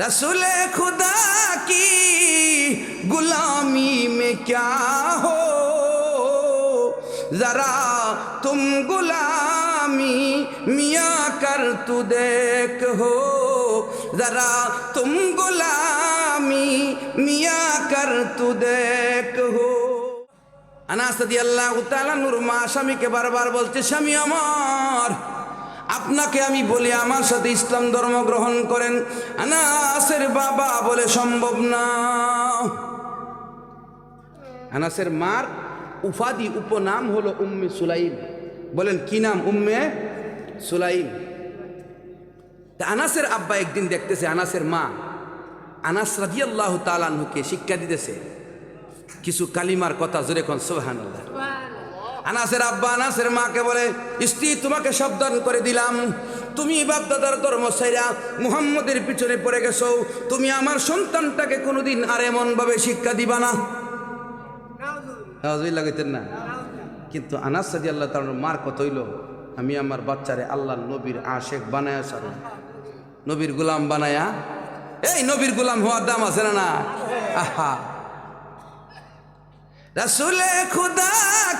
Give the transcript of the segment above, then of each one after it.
रसूल खुदा की गुलामी में क्या हो जरा तुम गुलामी मिया कर तू देख हो जरा तुम गुलामी मिया कर तू देख हो আনাস আল্লাহ তালানুর মা স্বামীকে বারবার বলছে স্বামী আমার আপনাকে আমি বলি, আমার সাথে ইসলাম ধর্ম গ্রহণ করেন। আনাসের বাবা বলে সম্ভব না। আনাসের মার উপাধি, উপনাম হলো উম্মে সুলাইম। বলেন, কি নাম উম্মে সুলাইম? তা আনাসের আব্বা একদিন দেখতেছে, আনাসের মা। আনাস রাজিয়াল্লাহ তালানহুকে শিক্ষা দিতেছে। কিছু কালিমার কথা জোরে কোন সোহান আনাসের আব্বা আনাসের মাকে বলে, স্ত্রী, তোমাকে সাবধান করে দিলাম। তুমি বাপদাদার ধর্ম সাইরা মুহাম্মদের পিছনে পড়ে গেছো। তুমি আমার সন্তানটাকে কোনোদিন আর এমন ভাবে শিক্ষা দিবা না। লাগাইতেন না? কিন্তু আনাস সাদি আল্লাহ তার মার কত হইল, আমি আমার বাচ্চারে আল্লাহ নবীর আশেক বানায়া সার নবীর গুলাম বানায়া? এই নবীর গুলাম হওয়ার দাম আছে না না? আহা। रसूल खुदा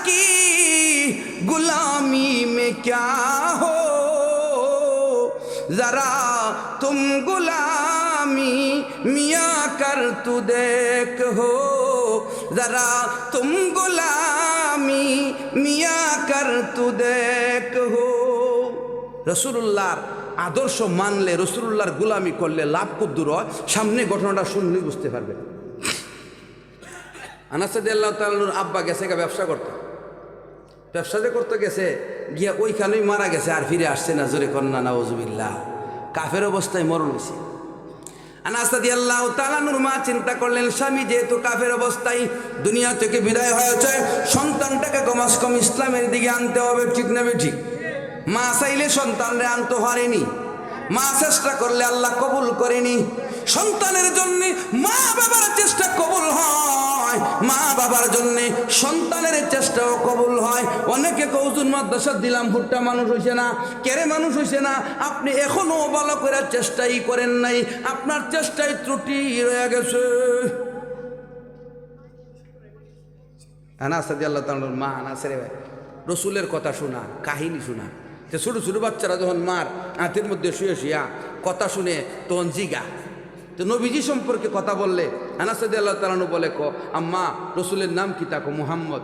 की गुलामी में क्या हो जरा तुम गुलामी मिया कर तू देख हो जरा तुम गुलामी मिया कर तू देख हो রসুল্লাহর আদর্শ মানলে রসুল্লাহর গুলামি করলে লাভ কদ্দুর হয় সামনে ঘটনাটা শুনলেই বুঝতে পারবেন আনাসাদ আল্লাহ তালুর আব্বা গেছে গা ব্যবসা করতে। ব্যবসা যে করতে গেছে, গিয়া ওইখানেই মারা গেছে, আর ফিরে আসছে না, জোরে কন্যা নওয়াজুবিল্লাহ কাফের অবস্থায় মরণ হয়েছে। আনাসাদি আল্লাহ তালানুর মা চিন্তা করলেন, স্বামী যেহেতু কাফের অবস্থায় দুনিয়া থেকে বিদায় হয়েছে, সন্তানটাকে কমাস কম ইসলামের দিকে আনতে হবে, ঠিক নেবে ঠিক? মা চাইলে সন্তানরে আনতে পারেনি। মা চেষ্টা করলে আল্লাহ কবুল করেনি। সন্তানের জন্য মা বাবার চেষ্টা কবুল হয়। মা বাবার জন্য সন্তানের চেষ্টাও কবুল হয়। অনেকে কৌতুন মাদ্রাসা দিলাম, ভুট্টা মানুষ হইছে না, কেড়ে মানুষ হইছে না। আপনি এখনও ভালো করে চেষ্টাই করেন নাই, আপনার চেষ্টায় ত্রুটি রয়ে গেছে। আনাসাদি আল্লাহ তালুর মা আনাসের রসুলের কথা শোনা, কাহিনী শোনা। যে ছোটো ছোটো বাচ্চারা যখন মার হাতের মধ্যে শুয়ে শুয়া কথা শুনে তখন জিগা। তো নবীজি সম্পর্কে কথা বললে আনাসাদি আল্লাহ তালানু বলে ক আম্মা রসুলের নাম কি তাকো মুহাম্মদ।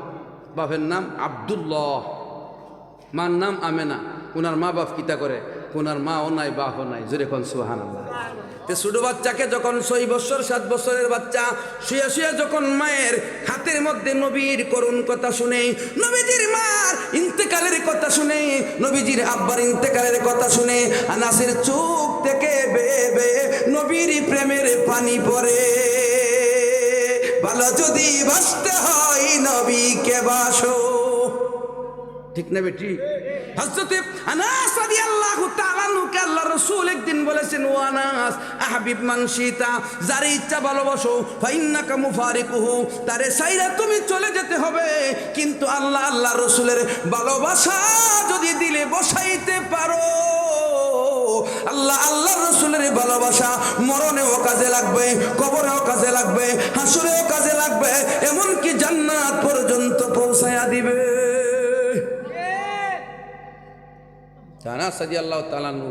বাপের নাম আবদুল্লাহ। মার নাম আমেনা। ওনার মা বাপ কিতা করে? ওনার মা ও নাই বাপও নাই। জোরে কোন সুহান তে ছোট বাচ্চাকে যখন ছয় বছর সাত বছরের বাচ্চা শুয়ে শুয়ে যখন মায়ের হাতের মধ্যে নবীর করুণ কথা শুনে নবীজির মার ইন্তেকালের কথা শুনে, নবীজির আব্বার ইন্তেকালের কথা শুনে আনাসের চোখ থেকে বেবে নবীর প্রেমের পানি পরে ভালো যদি বাঁচতে হয় নবী কে বাসো। ঠিক না বেটি? হযরতে আনাস রাদিয়াল্লাহু তাআলা নুকে আল্লাহ রাসূল একদিন বলেছেন, ও আনাস, আহাবিব যার ইচ্ছা ভালোবাসো, ফাইন্নাকা মুফারিকুহু, তারে সাইরা তুমি চলে যেতে হবে। কিন্তু আল্লাহ আল্লাহ রাসূলের ভালোবাসা যদি দিলে বসাইতে পারো। আল্লাহ ভালোবাসা মরণেও কাজে লাগবে, কবরেও কাজে লাগবে, হাসুরেও কাজে লাগবে, এমনকি জান্নাত পর্যন্ত পৌঁছায়া দিবে। জানা সাজি আল্লাহ তালানু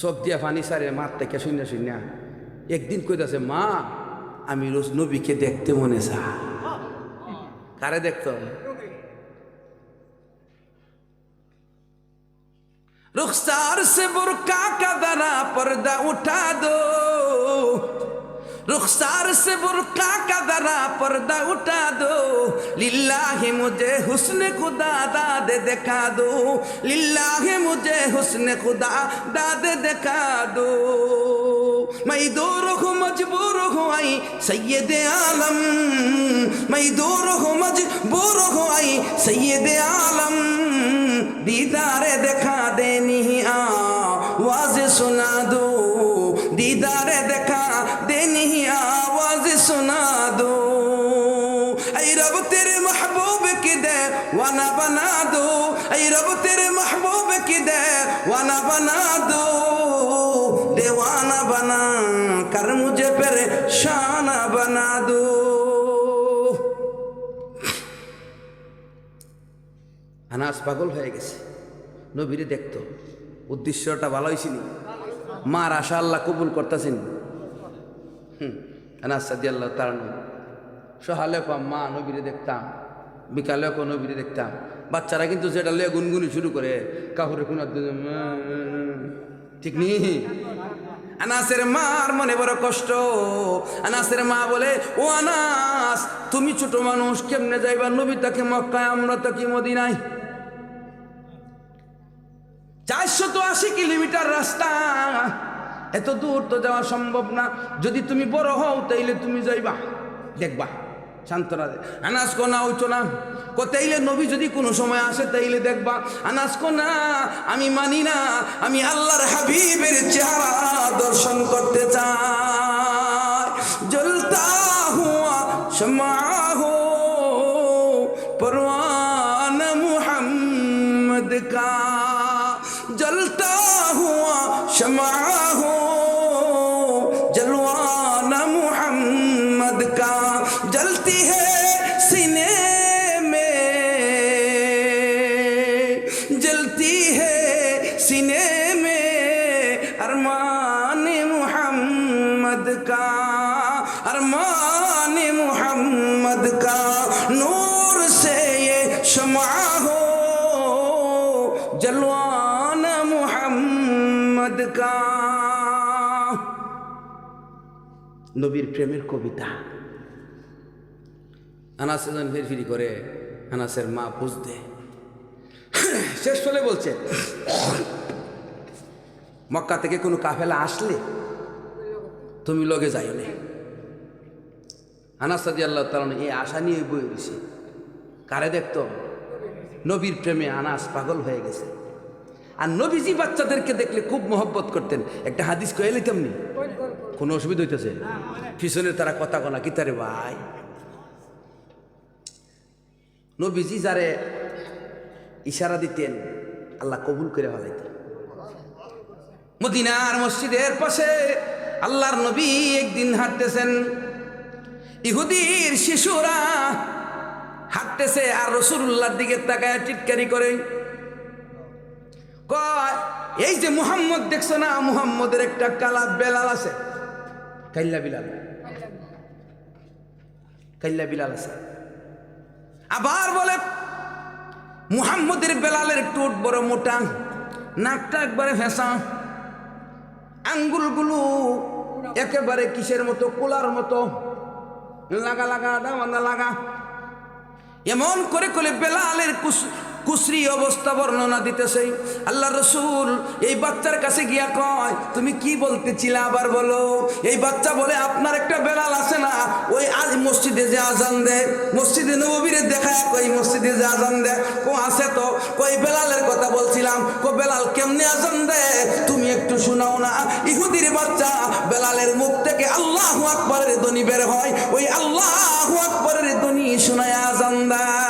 চোখ দিয়া ফানি সারে মার থেকে শূন্য শূন্য একদিন কইতাছে মা আমি রোজ নবীকে দেখতে মনে চা কারে দেখতো रुखसार से बुरका का दरा पर्दा उठा दो रुखसार से बुरका का दरा पर्दा उठा दो लिल्लाही मुझे हुस्न खुदा दाद दिखा दो लिल्लाही मुझे हुस्न खुदा दाद दिखा दो मैं दूर हूँ मजबूर हूँ आई सैयद आलम मैं दूर हूँ मजबूर हूँ आई सैयद आलम दीदारे दिखा देनी आवाज सुना दो दीदारे दिखा देनी সুনাদু এই রব তেরে মাহবুব কি দে, ওয়ানা বানা দো এই রব তেরে মাহবুব কি দে, ওয়ানা বানা দো দেওয়ানা বানা, কার মুঝে পেরে শানা বানা দো আনাস পাগল হয়ে গেছে। নবীরে দেখতো, উদ্দেশ্যটা ভালো হয়েছিল মার আশা আল্লাহ কবুল করতেছেন। হুম। আনাস সাদি আল্লাহ তার সহালে কম মা, নবীরে দেখতাম। বিকালে কো নবীরে দেখতাম। বাচ্চারা কিন্তু যেটা লে গুনগুনি শুরু করে, কাহুরে কোনো ঠিক নেই আনাসের মার মনে বড় কষ্ট। আনাসের মা বলে, ও আনাস তুমি ছোট মানুষ, কেমনে যাইবা? নবী তাকে মক্কায়, আমরা তাকে মদিনায়। চারশো তো আশি কিলোমিটার রাস্তা। এত দূর তো যাওয়া সম্ভব না। যদি তুমি বড় হও, তাইলে তুমি যাইবা। দেখবা সান্ত্বনা আনাস কো না, উঠো না। কো, তাইলে নবী যদি কোনো সময় আসে, তাইলে দেখবা। আনাস কো না, আমি মানি না, আমি আল্লাহর হাবিবের চেহারা দর্শন করতে চাই। জ্বলতা হুয়া সমা जलती है सीने में जलती है सीने में अरमान मोहम्मद का अरमान मोहम्मद का नूर से ये शमा हो जलवान मोहम्मद का নবীর প্রেমের কবিতা আনাসে যখন ফিরফিরি করে আনাসের মা বুঝতে শেষ হলে বলছে, মক্কা থেকে কোনো কাফেলা আসলে? তুমি লগে যাইও না। আনাস সাদি আল্লাহ তালন এই আশা নিয়ে বই দিছে কারে দেখতো? নবীর প্রেমে আনাস পাগল হয়ে গেছে। আর নবীজি বাচ্চাদেরকে দেখলে খুব মহব্বত করতেন। একটা হাদিস কয়ে লিতামনি কোনো অসুবিধা হইতেছে? পিছনে তারা কথা কনা কি তারে ভাই? নবীজি যারে ইশারা দিতেন, আল্লাহ কবুল করে ফেলাইতেন। মদিনার মসজিদের পাশে আল্লাহর নবী একদিন হাঁটতেছেন। ইহুদির শিশুরা হাঁটতেছে আর রসুল্লাহর দিকে তাকায় টিটকারি করে। এই যে মুহাম্মদ দেখছ না? মুহাম্মদের একটা কালা বেলাল আছে। কাইল্লা বিলাল। কাইল্লা বিলাল আছে। আবার বলে, মুহাম্মদের বেলালের টুট বড় মোটা, নাকটা একবারে ফেঁসা, আঙ্গুলগুলো একেবারে কিসের মতো, কোলার মতো, লাগা লাগা, দামান্দা লাগা। এমন করে করে বেলালের কুস কুসরি অবস্থা বর্ণনা দিতেছে। আল্লাহ রসুল এই বাচ্চার কাছে গিয়া কয়, তুমি কি বলতেছিলে আবার বলো? এই বাচ্চা বলে, আপনার একটা বেড়াল আছে না, ওই আজ মসজিদে যে আজান দেয়, মসজিদে নবীরে দেখায় কই মসজিদে যে আজান দেয়, কো আছে তো কই বেলালের কথা বলছিলাম, কো বেলাল কেমনে আজান দেয়, তুমি একটু শোনাও না। ইহুদির বাচ্চা বেলালের মুখ থেকে আল্লাহ আকবরের ধ্বনি বের হয়, ওই আল্লাহ আকবরের ধ্বনি শোনায় আজান দেয়।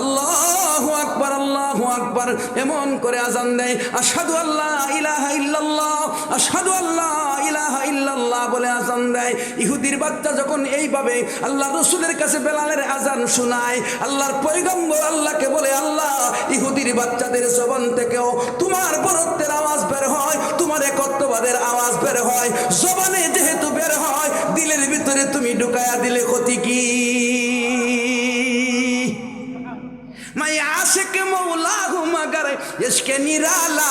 আল্লাহ আকবর আল্লাহ আকবর, এমন করে আজান দেয় আসাদু আল্লাহ ইলাহা ইল্লাল্লাহ আসাদু আল্লাহ ইলাহা ইল্লাল্লাহ বলে আজান দেয়। ইহুদির বাচ্চা যখন এইভাবে আল্লাহ রসুলের কাছে বেলালের আজান আল্লাহর পৈগম্বর আল্লাহকে বলে, আল্লাহ, ইহুদির বাচ্চাদের জবান থেকেও তোমার বরত্বের আওয়াজ বের হয়, তোমার একত্ববাদের আওয়াজ বের হয়, জবানে যেহেতু বের হয়, দিলের ভিতরে তুমি ঢুকায়া দিলে ক্ষতি কি? आशिक मौला हूँ मगर यश्क निराला,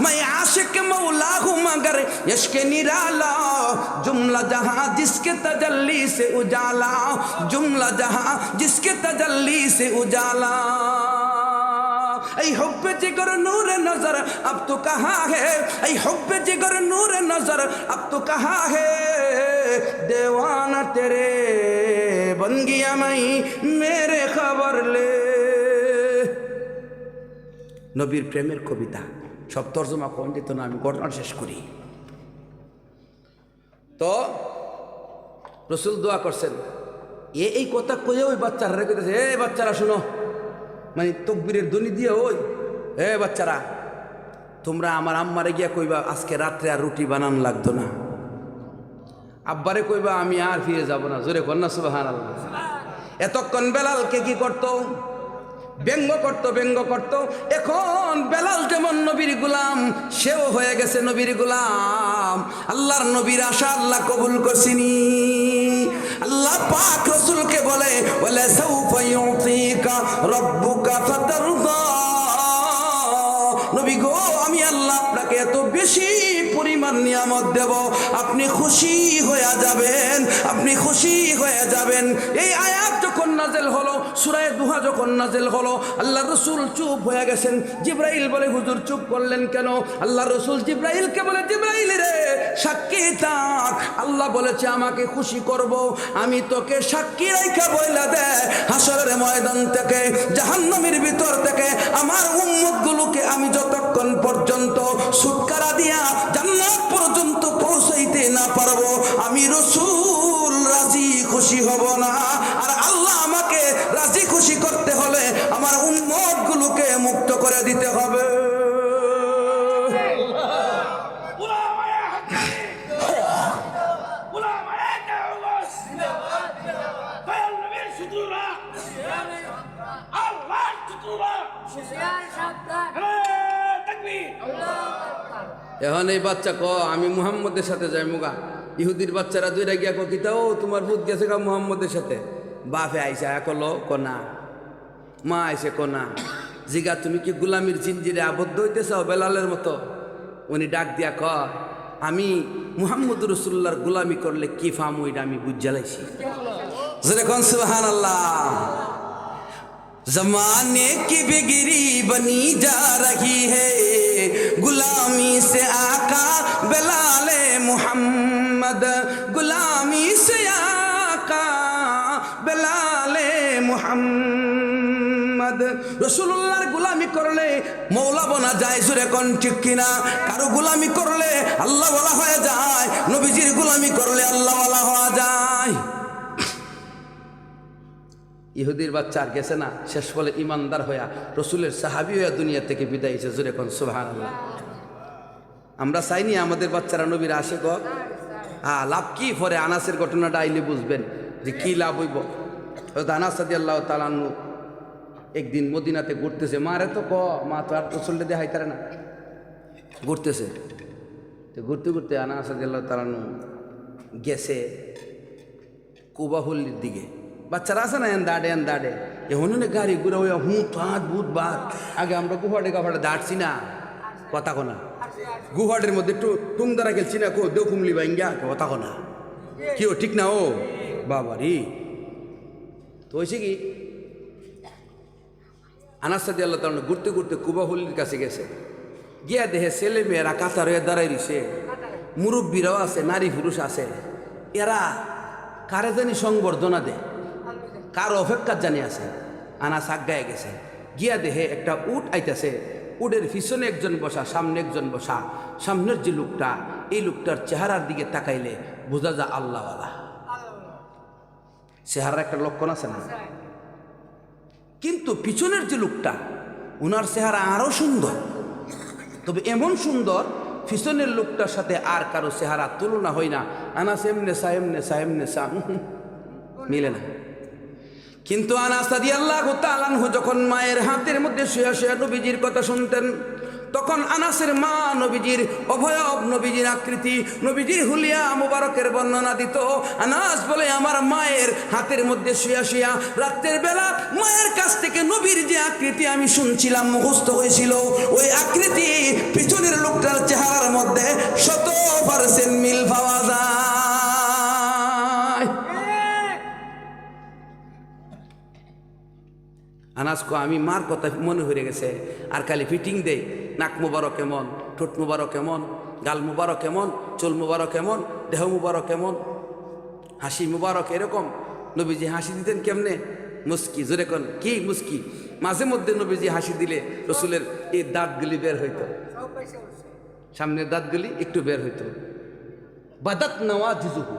मैं आशिक मौला हूँ मगर यश्क निराला। जुमला जहाँ जिसके तजल्ली से उजाला, जुमला जहाँ जिसके तजल्ली से उजाला। ऐ हुब्बे जिगर नूर नज़र, अब तो कहाँ है? ऐ हुब्बे जिगर नूर नज़र, अब तो कहाँ है? देवाना तेरे बन गया मैं मेरे खबर ले। নবীর প্রেমের কবিতা। সব তর্জমা কম না, আমি ঘটনা শেষ করি। তো, রসুল দোয়া করছেন, এ, এই কথা কয়ে ওই বাচ্চারা রেখে দিয়েছে। এ, বাচ্চারা, শুনো। মানে তকবীরের ধ্বনি দিয়ে ওই, এ, বাচ্চারা, তোমরা আমার আম্মারে গিয়া কইবা, আজকে রাত্রে আর রুটি বানান লাগতো না। আব্বারে কইবা, আমি আর ফিরে যাব না। জোরে কন্যা আল্লাহ এতক্ষণ বেলালকে কি করতো? ব্যঙ্গ করতো, ব্যঙ্গ করত। এখন বেলাল যেমন নবীর গুলাম? সেও হয়ে গেছে নবীর গুলাম। আল্লাহর নবীর আশা আল্লাহ কবুল করছিনি। আল্লাহ পাক রসুলকে বলে বলে নবী গো, আমি আল্লাহ আপনাকে এত বেশি পরিমাণ নিয়ামত দেব। আপনি খুশি হয়ে যাবেন, আপনি খুশি হয়ে যাবেন। এই আয়াত যখন নাজেল হলো, সুরায় দুহা যখন নাজেল হলো আল্লাহ রসুল চুপ হয়ে গেছেন। জিব্রাইল বলে, হুজুর, চুপ করলেন কেন? আল্লাহ রসুল জিব্রাইলকে বলে, জিব্রাইল রে, সাক্ষী থাক। আল্লাহ বলেছে, আমাকে খুশি করব। আমি তোকে সাক্ষী রাইখা বইলা দে, হাসরের ময়দান থেকে, জাহান্নামের ভিতর থেকে। আমার উম্মত গুলোকে আমি যতক্ষণ এখন এই বাচ্চা ক, আমি মুহাম্মদের সাথে যাই, মুগা। ইহুদির বাচ্চারা দুইটা গিয়া কিতা ও তোমার ভূত গেছে গা মুহাম্মদের সাথে? বাফে আইসা কল কনা। মা আইসে কনা। জিগা, তুমি কি গুলামির জিনজিরে আবদ্ধ হইতে চাও বেলালের মতো? উনি ডাক দিয়া ক আমি মুহাম্মদ রসুল্লার গুলামি করলে কি ফাম ওইটা আমি বুঝালাইছি যেরকম সুহান আল্লাহ জমানে কি বিগিরি বনি যা রহি হ্যায় गुलामी से आका बलाले मोहम्मद गुलामी से आका बलाले মোহাম্মদ রসুল্লাহর গুলামি করলে মৌলা বনা যায় জুরে কোন ঠিক কিনা কারো গুলামি করলে আল্লাহ বলা হয়ে যায় নবীজির গুলামি করলে আল্লাহ বলা ইহুদির বাচ্চা আর গেছে না, শেষ বলে ইমানদার হইয়া রসুলের সাহাবি হইয়া দুনিয়া থেকে বিদায় হয়েছে জোরে কোন সুহান আমরা চাইনি আমাদের বাচ্চারা নবীর আসে গ হ্যাঁ লাভ কি পরে আনাসের ঘটনাটা আইলে বুঝবেন যে কি লাভ হইব। আনাস সাদি আল্লাহ তালান্নু একদিন মদিনাতে ঘুরতেছে মারে তো ক, মা তো আর রসুলটা দেখাইতারে না। ঘুরতেছে। তো ঘুরতে ঘুরতে আনাস সাদি আল্লাহ তালান্নু গেছে কুবাহুল্লির দিকে। বাচ্চারা আছে না, এন দাঁড়ে এন দাঁড়ে। এ হনুনে গাড়ি ঘুরে ওই হুঁত হাত ভূত বাদ আগে আমরা গুহাটে গাফাটে দাঁড়ছি না। কথা কোনা গুহাটের মধ্যে একটু টুং দ্বারা খেলছি না কো দেও কুমলি বাইঙ্গা কথা কোনা কি ও, ঠিক না ও? বাবারি। তো হয়েছে কি? আনাসাদি আল্লাহ তাল ঘুরতে ঘুরতে কুবাহুল্লির কাছে গেছে। গিয়া দেহে ছেলে মেয়েরা কাতার হয়ে দাঁড়াই রইছে। মুরব্বীরাও আছে, নারী পুরুষ আছে। এরা কারে জানি সংবর্ধনা দেয়। কার অপেক্ষার জানি আছে। আনা সাগায় গেছে। গিয়া দেহে একটা উট আইতেছে। উটের পিছনে একজন বসা, সামনে একজন বসা। সামনের যে লোকটা, এই লোকটার চেহারার দিকে তাকাইলে বোঝা যা আল্লাহওয়ালা। চেহারার একটা লক্ষণ আছে না? কিন্তু পিছনের যে লোকটা ওনার চেহারা আরও সুন্দর। তবে এমন সুন্দর, পিছনের লোকটার সাথে আর কারও চেহারা তুলনা হয় না। আনাস এমনে সা এমনে সা এমনে সা মিলে না। কিন্তু আনাস সাদি আল্লাহ তালানহু যখন মায়ের হাতের মধ্যে শুয়া শুয়া নবীজির কথা শুনতেন, তখন আনাসের মা নবীজির অভয়ব নবীজির আকৃতি, নবীজির হুলিয়া মুবারকের বর্ণনা দিত। আনাস বলে, আমার মায়ের হাতের মধ্যে শুয়া শুয়া রাত্রের বেলা মায়ের কাছ থেকে নবীর যে আকৃতি আমি শুনছিলাম, মুখস্থ হয়েছিল। ওই আকৃতি পিছনের লোকটার চেহারার মধ্যে শত পার্সেন্ট মিল পাওয়া যায়। আনাজ কো আমি মার কথা মনে হয়ে গেছে। আর খালি ফিটিং দেই, নাক মুবারক কেমন, ঠোঁট মুবারক কেমন, গাল মুবারক কেমন, চুল মুবারক কেমন, দেহ মুবারক কেমন, হাসি মুবারক এরকম। নবীজি হাসি দিতেন কেমনে? মুস্কি, জোরে কন, কি মুস্কি? মাঝে মধ্যে নবীজি হাসি দিলে রসুলের এই দাঁতগুলি বের হইতো। সামনের দাঁতগুলি একটু বের হইতো। বাদাত নওয়াজিজুহু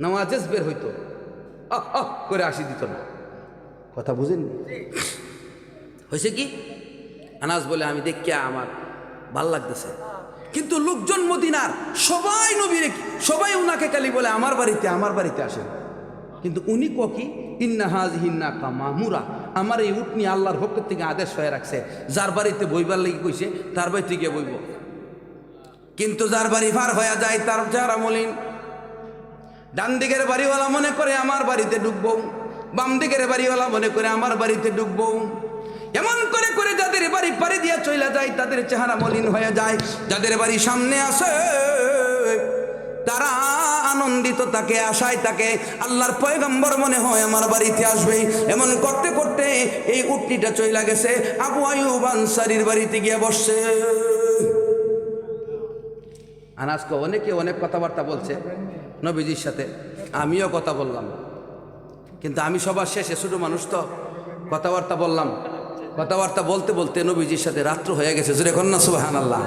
নওয়াজেস বের হইতো। আহ, করে হাসি দিত না। কথা বুঝেননি? হয়েছে কি? আনাস বলে, আমি দেখিয়া আমার ভালো লাগতেছে। কিন্তু লোকজন মদিনার সবাই নবীরে সবাই উনাকে কালি বলে, আমার বাড়িতে আমার বাড়িতে আসেন। কিন্তু উনি ককি ইন্না হাজ হিন্না কা মামুরা। আমার এই উটনি আল্লাহর পক্ষ থেকে আদেশ হয়ে রাখছে। যার বাড়িতে বইবার লেগে কইছে, তার বাড়িতে গিয়ে বইব। কিন্তু যার বাড়ি পার হয়ে যায়, তার চেহারা মলিন ডান দিকের বাড়িওয়ালা মনে করে, আমার বাড়িতে ঢুকবো। বাম দিকের বাড়িওয়ালা মনে করে আমার বাড়িতে ঢুকবো। এমন করে করে যাদের বাড়ি পাড়ি দিয়া চলে যায়, তাদের চেহারা মলিন হয়ে যায়। যাদের বাড়ি সামনে আসে তারা আনন্দিত, তাকে আশায়, তাকে আল্লাহর পয়গম্বর মনে হয় আমার বাড়িতে আসবে। এমন করতে করতে এই উটনিটা চইলা গেছে, আবু আয়ুব আনসারির বাড়িতে গিয়ে বসছে। আনাজকে অনেকে অনেক কথাবার্তা বলছে নবীজির সাথে, আমিও কথা বললাম। কিন্তু আমি সবার শেষে ছোটো মানুষ তো কথাবার্তা বললাম। কথাবার্তা বলতে বলতে নবীজির সাথে রাত্র হয়ে গেছে। জুড়ে কন্যা সুবাহান আল্লাহ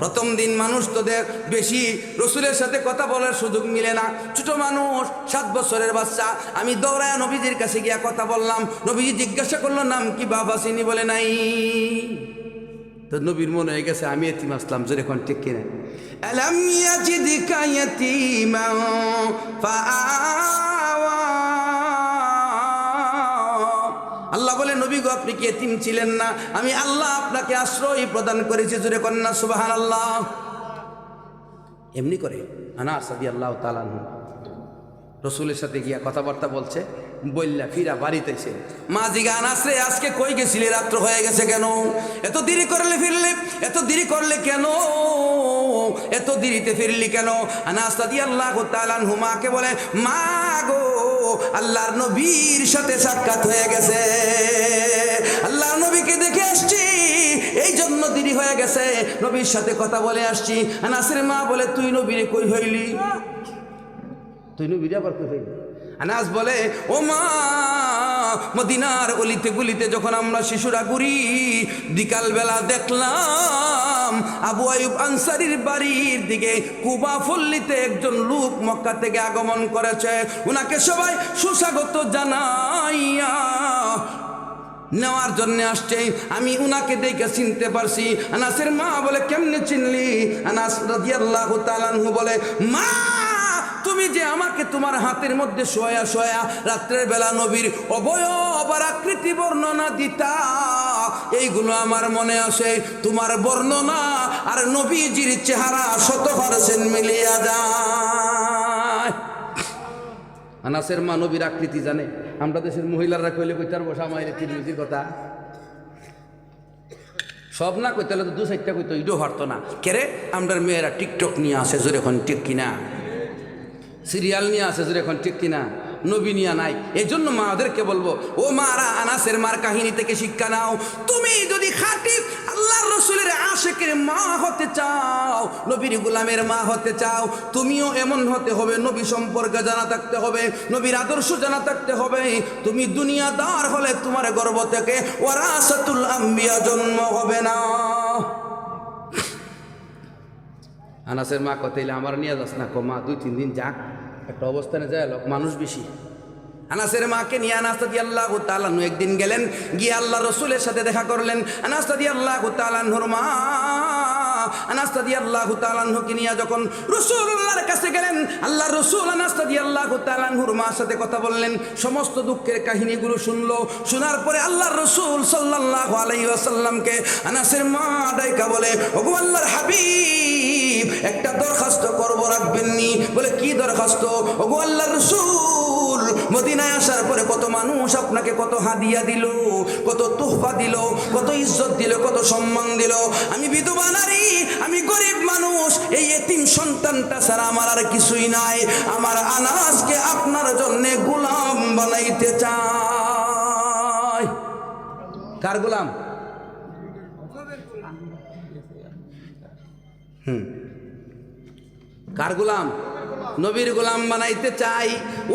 প্রথম দিন মানুষ তোদের বেশি রসুলের সাথে কথা বলার সুযোগ মিলে না। ছোট মানুষ, সাত বছরের বাচ্চা। আমি দৌড়ায় নবীজির কাছে গিয়া কথা বললাম। নবীজি জিজ্ঞাসা করল, নাম কি বাবা চিনি বলে নাই? তো নবীর মনে হয়ে গেছে, আমি এতিম আসলাম। জোরে কোন, ঠিক কিনা? আলাম ইয়াজিদিকা ইয়াতীমান ফাআওয়া আল্লাহ বলে, নবী গো, আপনি কি এতিম ছিলেন না? আমি আল্লাহ আপনাকে আশ্রয় প্রদান করেছি, জোরে কন্যা সুবাহান আল্লাহ এমনি করে আনা সাদি আল্লাহ তালান রসুলের সাথে গিয়া কথাবার্তা বলছে বললা ফিরা বাড়িতে এসে মা জিগা আনাসরে আজকে কই গেছিলে? রাত্র হয়ে গেছে কেন? এত দেরি করলে ফিরলে, এত দেরি করলে কেন? এত দেরিতে ফিরলি কেন? আনাস্তা দিয়ে আল্লাহ তালান হুমাকে বলে, মা গো আল্লাহর নবীর সাথে সাক্ষাৎ হয়ে গেছে। আল্লাহর নবীকে দেখে আসছি এই জন্য দেরি হয়ে গেছে। নবীর সাথে কথা বলে আসছি। নাসির মা বলে তুই নবীরে কই হইলি? তুই নবীর আবার কই হইলি? আনাস বলে, ও মা, মদিনার অলিতে গুলিতে যখন আমরা শিশুরা ঘুরি, বিকালবেলা দেখলাম আবু আয়ুব আনসারির বাড়ির দিকে কুবা ফল্লিতে একজন লোক মক্কা থেকে আগমন করেছে। ওনাকে সবাই সুস্বাগত জানাইয়া নেওয়ার জন্য আসছে। আমি উনাকে দেখে চিনতে পারছি। আনাসের মা বলে, কেমনে চিনলি? আনাস রাদিয়াল্লাহু তাআলাহু বলে, মা তুমি যে আমাকে তোমার হাতের মধ্যে শোয়া শোয়া রাত্রের বেলা নবীর অবয়ব আকৃতি বর্ণনা দিতা, এইগুলো আমার মনে আসে, তোমার বর্ণনা আর নবীজির চেহারা শত পার্সেন্ট মিলিয়া যায়। আনাসের মা নবীর আকৃতি জানে, আমরা দেশের মহিলারা কইলে কইতার বসা মায়ের তিরমিজির কথা। সব না কইতে তো দু চারটা কইতো ইডো হারতো না। কেরে আমরা মেয়েরা টিকটক নিয়ে আসে, জোরে এখন ঠিক কিনা? সিরিয়াল নিয়ে আসে জোরে এখন, ঠিক কিনা? নবী নিয়া নাই। এই জন্য মাদেরকে বলব, ও মারা আনাসের মার কাহিনী থেকে শিক্ষা নাও। তুমি যদি খাঁটি আল্লাহ রসুলের আশেকের মা হতে চাও, নবীর গুলামের মা হতে চাও, তুমিও এমন হতে হবে, নবী সম্পর্কে জানা থাকতে হবে, নবীর আদর্শ জানা থাকতে হবে। তুমি দুনিয়াদার হলে তোমার গর্ব থেকে ওয়ারাসাতুল আম্বিয়া জন্ম হবে না। আনাসের মা কথাইলে আমার নিয়ে যাস না কো, মা, দুই, তিন দিন যাক। একটা অবস্থানে যায়, লোক মানুষ বেশি। আনাসের মাকে নিয়ে আনাস্তা দিয়ে আল্লাহ তালানু একদিন গেলেন, গিয়ে আল্লাহ রসুলের সাথে দেখা করলেন। আনাস্তা দিয়ে আল্লাহ তালানহুর মা আনাস্তা দিয়ে আল্লাহ তালানহুকে নিয়ে যখন রসুল্লাহর কাছে গেলেন আল্লাহ রসুল আনাস্তা দিয়ে আল্লাহ তালানহুর মার সাথে কথা বললেন। সমস্ত দুঃখের কাহিনীগুলো শুনলো, শোনার পরে আল্লাহ রসুল সাল্লাহ আলাই আসাল্লামকে আনাসের মা ডাইকা বলে, ওগো আল্লাহর হাবিব একটা দরখাস্ত করব, রাখবেননি। বলে, কি দরখাস্ত? মদিনায় আসার পরে কত মানুষ আপনাকে কত হাদিয়া দিল, কত তোহফা দিল, কত ইজ্জত দিল, কত সম্মান দিল। আমি বিধবা নারী, আমি গরিব মানুষ, এই এতিম সন্তানটা ছাড়া আমার আর কিছুই নাই। আমার আনাজকে আপনার জন্য গোলাম বানাইতে চাই। কার গোলাম? হুম। কার গোলাম? নবীর গোলাম বানাইতে চাই।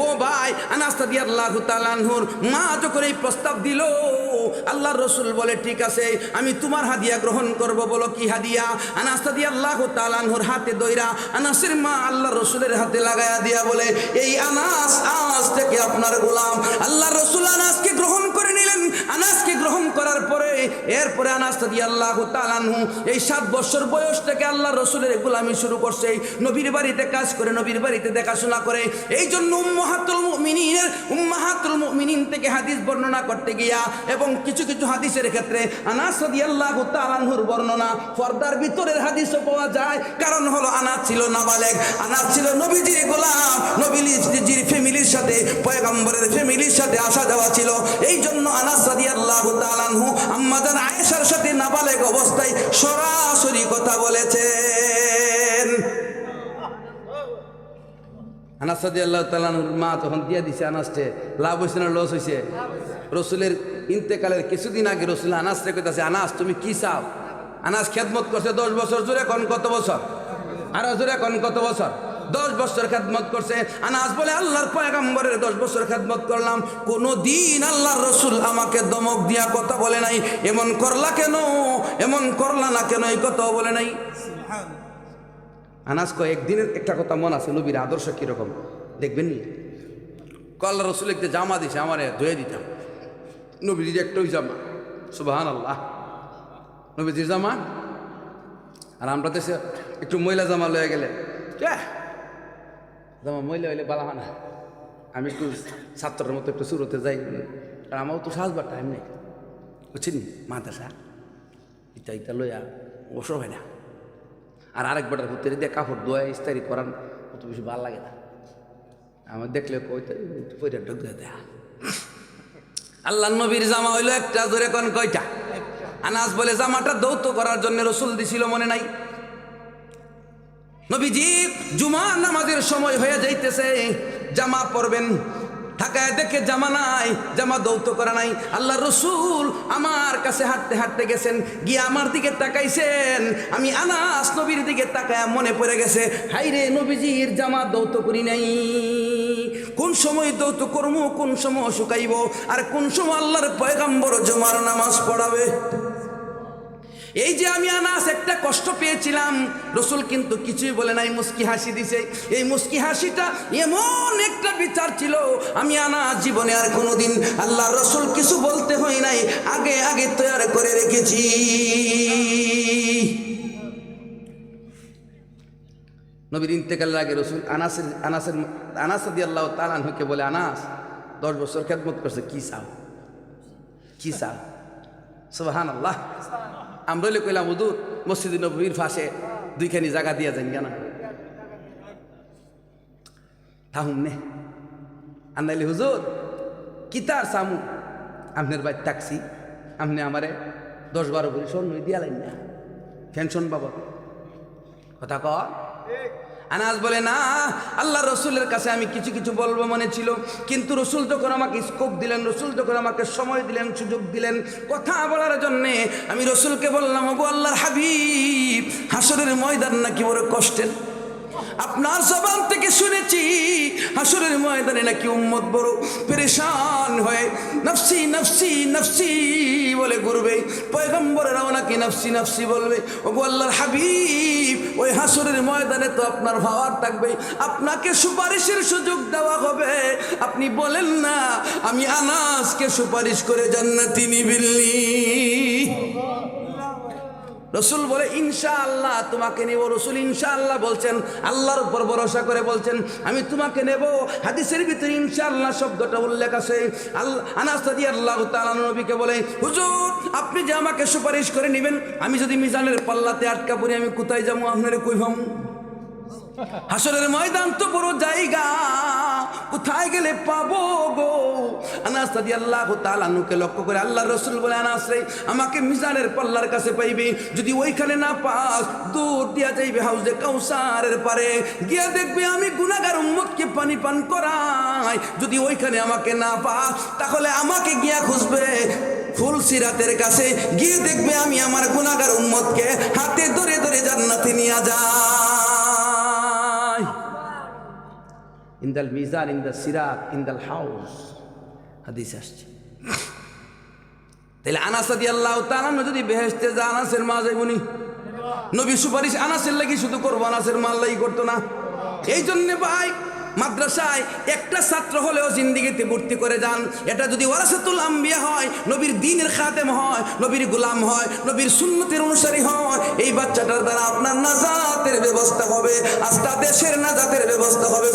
ও ভাই আনাস্তা দিয়ে আল্লাহ তালানহুর মা যখন এই প্রস্তাব দিল আল্লাহ রসুল বলে, ঠিক আছে, আমি তোমার হাদিয়া গ্রহণ করব। বলো, কি হাদিয়া? আনাস্তা দিয়ে আল্লাহ তালানহুর হাতে দইরা আনাসের মা আল্লাহ রসুলের হাতে লাগায়া দিয়া বলে, এই আনাস আজ থেকে আপনার গোলাম। আল্লাহ রসুল আনাসকে গ্রহণ করে নিলেন। আনাসকে গ্রহণ করার পরে, এরপরে আনাস দিয়ে আল্লাহ তালানহু এই সাত বছর বয়স থেকে আল্লাহ রসুলের গোলামি শুরু করছে। নবীর বাড়িতে কাজ করে, নবীর বাড়িতে দেখাশোনা করে। এই জন্য উম্মাহাতুল মুমিনিনের, উম্মাহাতুল মুমিনিন থেকে হাদিস বর্ণনা করতে গিয়া এবং কিছু কিছু হাদিসের ক্ষেত্রে আনাস রাদিয়াল্লাহু তাআলাহুর বর্ণনা পর্দার ভিতরের হাদিসও পাওয়া যায়। কারণ হলো আনাস ছিল নাবালেগ। আনাস ছিল নবীজির গোলাম। নবীজির ফ্যামিলির সাথে, পয়গম্বরের ফ্যামিলির সাথে আসা যাওয়া ছিল। এই জন্য আনাস রাদিয়াল্লাহু তাআলাহু আম্মাজান আয়েশার সাথে নাবালেগ অবস্থায় সরাসরি আনাস রাদিয়াল্লাহু তাআলাহুর মা তখন দিয়া দিছে আনাসটে লাভ হইছে না লস হইছে? রসুলের ইন্তেকালের কিছুদিন আগে রসুল আনাস রে কইতাছে, আনাস, তুমি কি চাও? আনাস খেদমত করছে, দশ বছর জুড়ে কোন কত বছর? আরও জুড়ে কোন কত বছর? দশ বছর খেদমত করছে। আনাস বলে, আল্লাহর পয়গাম্বরের দশ বছর খেদমত করলাম। কোনো দিন আল্লাহর রসুল আমাকে দমক দিয়া কথা বলে নাই। এমন করলা কেন? এমন করলা না কেন? এই কথাও বলে নাই। আনাস কয়, একদিনের একটা কথা মন আছে, নবীর আদর্শ কীরকম? দেখবেন নি? কল্লা রসুল একটা জামা দিছে, আমারে ধুয়ে দিতাম। নবীজির একটাই জামা সুবাহান আল্লাহ নবীজির জামা? আর আমরা দেশে একটু ময়লা জামা লয়ে গেলে জামা ময়লা হইলে বালা না। আমি একটু ছাত্রের মতো একটু শুরুতে যাই। আর আমারও তো সাজবার টাইম নেই। বুঝছেন মাদ্রাসা, ইটা ইটা লইয়া ওসব হয় না। আর আরেক বেটার ভিতরে দিয়ে কাপড় ধোয়া ইস্তারি করান, অত বেশি ভালো লাগে না। আমার দেখলে আল্লাহ নবীর জামা হইল একটা ধরে কোন কয়টা? আনাস বলে, জামাটা দৌত করার জন্য রসুল দিছিল মনে নাই? নবীজি জুমা নামাজের সময় হয়ে যাইতেছে, জামা পরবেন। ঢাকায় দেখে জামা নাই, জামা দৌত করা নাই। আল্লাহ রসুল আমার কাছে হাঁটতে হাঁটতে গেছেন, গিয়ে আমার দিকে তাকাইছেন। আমি আনাস নবীর দিকে তাকায় মনে পড়ে গেছে হাই রে নবীজির জামা দৌত করি নাই। কোন সময় দৌত করব কোন সময় শুকাইব, আর কোন সময় আল্লাহর পয়গাম্বর জমার নামাজ পড়াবে? এই যে আমি আনাস, একটা কষ্ট পেয়েছিলাম। রসুল কিন্তু কিছুই বলে নাই, মুস্কি হাসি দিছে। এই মুস্কি হাসিটা এমন একটা বিচার ছিল, আমি আনাস জীবনে আর কোনোদিন আল্লাহ রসুল কিছু বলতে হয় নাই, আগে আগে তৈরি করে রেখেছি। নবীর ইন্তেকালের আগে রসুল আনাসের আনাসের, আনাস দিয়ে আল্লাহ তালানহকে বলে, আনাস, দশ বছর খেদমত করছে, কি চাও? কি চাও? সুবাহান আল্লাহ আমরা কইলাম হুদুর মসজিদ নবীর ফাঁসে দুইখানি জায়গা দিয়া যান কেন? থাহুম নে। আন্দালি হুজুর, কিতার সামু? আপনার বাড়ি থাকছি। আপনি আমারে দশ বারো করে স্বর্ণ দিয়া লাইন না। ফ্যানশন বাবা কথা ক আনাস বলে, না, আল্লাহ রসুলের কাছে আমি কিছু কিছু বলব মনে ছিল। কিন্তু রসুল যখন আমাকে স্কোপ দিলেন, রসুল যখন আমাকে সময় দিলেন, সুযোগ দিলেন কথা বলার জন্যে। আমি রসুলকে বললাম, ওগো আল্লাহর হাবিব হাসরের ময়দান নাকি বড় কষ্টের? আপনার জবান থেকে শুনেছি, হাসরের ময়দানে নাকি উম্মত বড় পরেশান হয়ে, নফসি নফসি নফসি বলে ঘুরবে। পয়গম্বরেরাও নাকি নফসি নফসি বলবে। ও আল্লাহর হাবিব, ওই হাসরের ময়দানে তো আপনার ভাবার থাকবে। আপনাকে সুপারিশের সুযোগ দেওয়া হবে। আপনি বলেন না, আমি আনাসকে সুপারিশ করে জান্নাতি নিবিল্লি। রসুল বলে ইনশা আল্লাহ তোমাকে নেব। রসুল ইনশা আল্লাহ বলছেন, আল্লাহর উপর ভরসা করে বলছেন, আমি তোমাকে নেব। হাদিসের ভিতরে ইনশা আল্লাহ শব্দটা উল্লেখ আছে। আল্লাহ আনাস্তাদি আল্লাহ নবীকে বলে, হুজুর, আপনি যে আমাকে সুপারিশ করে নেবেন, আমি যদি মিজানের পাল্লাতে আটকা পড়ি, আমি কোথায় যাব? আপনার কই ভাবো হাসরের ময়দান তো বড় জায়গা। কোথায় গেলে পাবো গো? আনাস আল্লাহ লক্ষ্য করে আল্লাহ রসুল বলে, আনাস আমাকে মিজানের পাল্লার কাছে পাইবে। যদি ওইখানে না পাস, দূর দিয়া যাইবে হাউজে পারে। গিয়া দেখবে আমি গুনাগার উম্মতকে পানি পান করাই। যদি ওইখানে আমাকে না পাস, তাহলে আমাকে গিয়া খুঁজবে। ফুল সিরাতের কাছে গিয়ে দেখবে আমি আমার গুনাগার উম্মতকে হাতে ধরে ধরে জান্নাতে নিয়ে যাই। ইন্দাল মিজান ইন দ্য সিরাত ইন দ্য হাউস। হাদিস আসছে। তাহলে আনাসাদি আল্লাহ তালান যদি বেহেস্তে যা আনাসের মা যাইবনি নবী সুপারিশ আনাসের লাগি শুধু করব, আনাসের মাল লাগি করতো না। এই জন্যে ভাই মাদ্রাসায় একটা ছাত্র হলেও জিন্দিগিতে ভর্তি করে যান। এটা যদি ওয়ারাসাতুল আম্বিয়া হয়, নবীর দিনের খাদেম হয়, নবীর গুলাম হয়, নবীর সুন্নতের অনুসারী হয়, এই বাচ্চাটার দ্বারা আপনার নাজাতের ব্যবস্থা হবে আস্থা দেশের নাজাতের ব্যবস্থা হবে